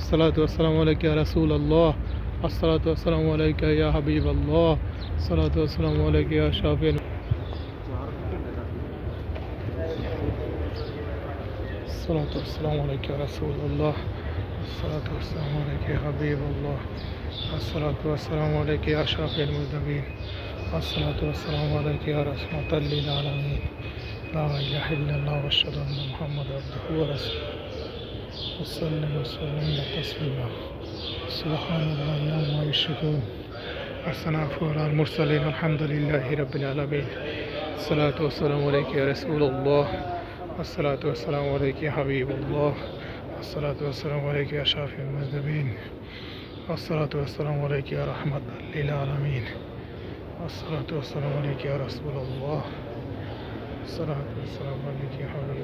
সালাতু আসসালামু আলাইকা রাসুল আল্লাহ আসসালাতু আসসালামু আলাইকা ইয়া হাবিব আল্লাহ সালাতু আসসালামু আলাইকা ইয়া শাফিন সালাতু আসসালামু আলাইকা রাসুল আল্লাহ আসসালাতু আসসালামু আলাইকা হাবিব আল্লাহ আসসালাতু আসসালামু আলাইকা ইয়া শাফিল মুদাবিন আসসালাতু আসসালামু আলাইকা ইয়া রাহমাতাল লিল আলামিন لا إله إلا الله وأشهد أن محمد عبده ورسوله. وسلم وسلم تسليما. سبحان الله عما يشركون. الثناء على المرسلين. الحمد لله رب العالمين. الصلاة والسلام عليك يا رسول الله. الصلاة والسلام عليك يا حبيب الله. الصلاة والسلام عليك يا شافي المذنبين. الصلاة والسلام عليك يا رحمة للعالمين. الصلاة والسلام عليك يا رسول الله. الصلاة والسلام عليك يا حبيب